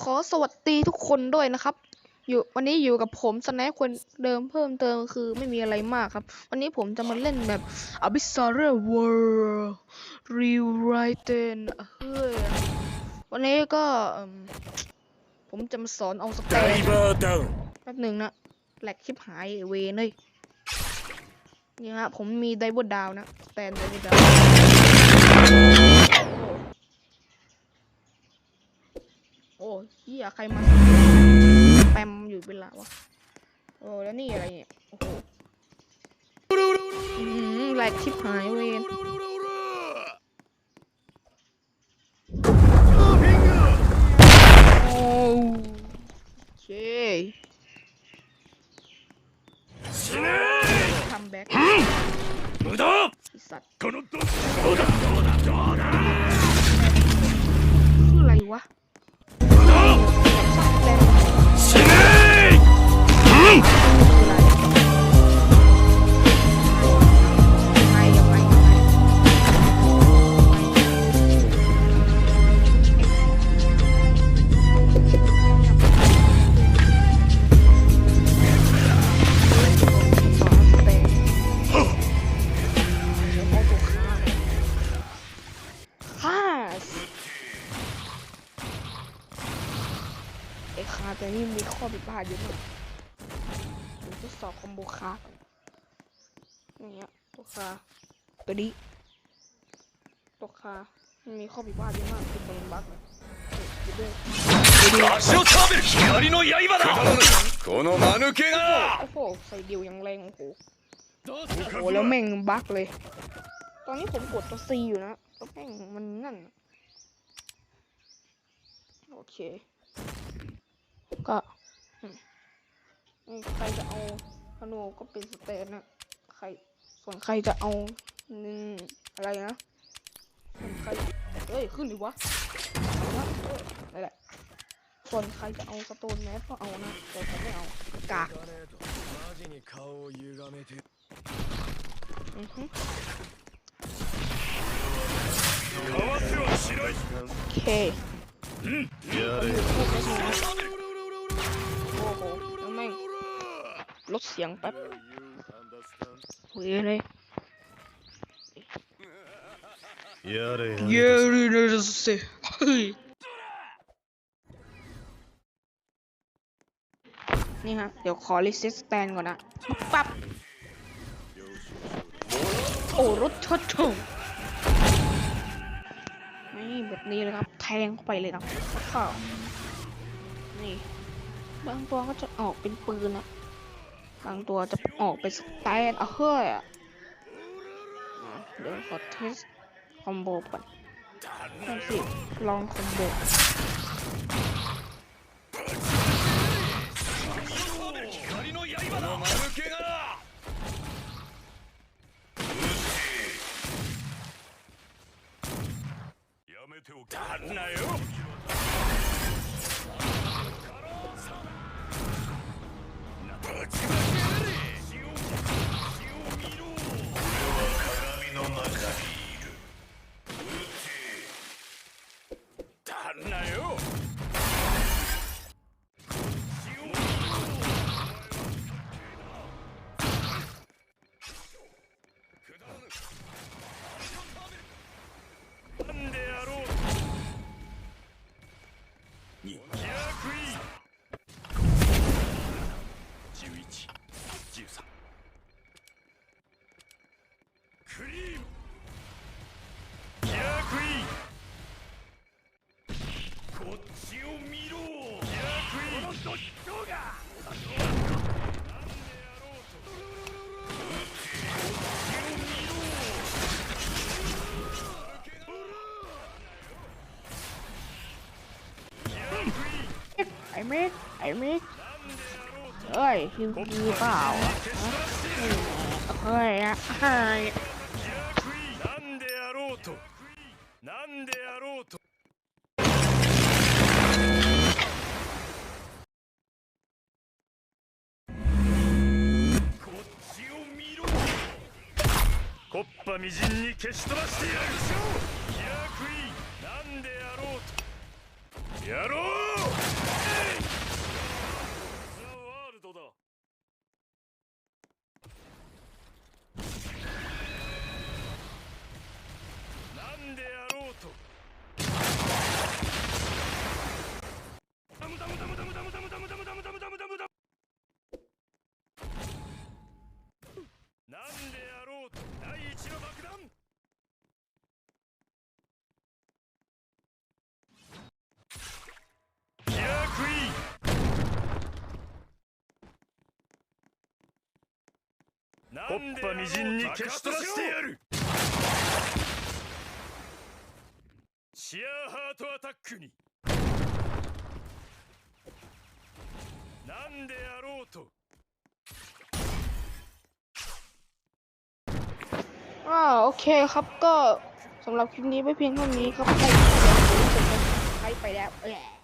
ขอสวัสดีทุกคนด้วยนะครับ อยู่วันนี้อยู่กับผมสแน็คคนเดิมเพิ่มเติมคือไม่มีอะไรมากครับ วันนี้ผมจะมาเล่นแบบ a b i s s o r World Rewritten เฮ้ยวันนี้ก็ผมจะมาสอนเอาสเตย์แป๊บหนึ่งนะแหลกชิบหายเวเลยนี่ฮะผมมีไดเวอร์ดาวนะ แตนไดเอร์ดาว ฮียใครมาแปมอยู่เป็นหลาวะโอ้แล้วนี่อะไรเนี่ยโอ้โหแหลกชิบหายเวนโอ้เจทำแบ็คสัตว์นี่มีข้อผิดพลาดเยอะมากผมทดสอบคอมโบคาก่อนนี่ฮะตัวคาตัวนี้ตัวคามันมีข้อผิดพลาดเยอะมากคือเป็นบั๊กเลยนี่ด้วย 足を食べる光の刃だこの間抜けが โอ้โหใส่เดียวยังแรงโอ้โหโอ้โหแล้วแม่งบั๊กเลย ตอนนี้ผมกดตัวซีอยู่นะแล้วแม่งมันนั่นน่ะโอเค ก็อืมนี่ ใครจะเอาธนูก็เป็นสเตนนะใครส่วนใครจะเอานึ่งอะไรนะส่วนใครเอ้ยขึ้นดิวะนั่นแหละส่วนใครจะเอาสโตนแมสก็เอานะแต่ผมไม่เอากาอือฮึโอเค ลดเสียงแป๊บเฮ้ยเลยやれเยอะเลยสิเฮ้ยนี่ฮะ เดี๋ยวขอรีเซ็ตสแตนก่อนนะปั๊บโอ้รถชดชงนี่แบบนี้เลยครับ แทงเข้าไปเลยนะแล้วก็นี่ บางตัวก็จะออกเป็นปืนนะ บางตัวจะออกเป็นสแตนเอาเฮ้ยอะอ่ะเดี๋ยวขอเทสคอมโบก่อนลองสิลองคอมโบ 光の刃だ間抜けがやめておけだんなよ 않나요? 位このどっちがなんでやろうとこっちを見ろ ไอ้เมกไอ้เมกเอ้ยฮิวฮิวเปล่าอะฮะเฮ้ยอะเฮ้ย なんでやろうとなんでやろうと 木っ端みじんに消し飛ばしてやるでしょう気楽いなんでやろうと。やろうコッパみじんに消し飛ばしてやるシアーハートアタックになんであろうと อ่าโอเคครับก็สำหรับคลิปนี้ไม่เพียงเท่านี้ครับใครใครไปแล้วแหละ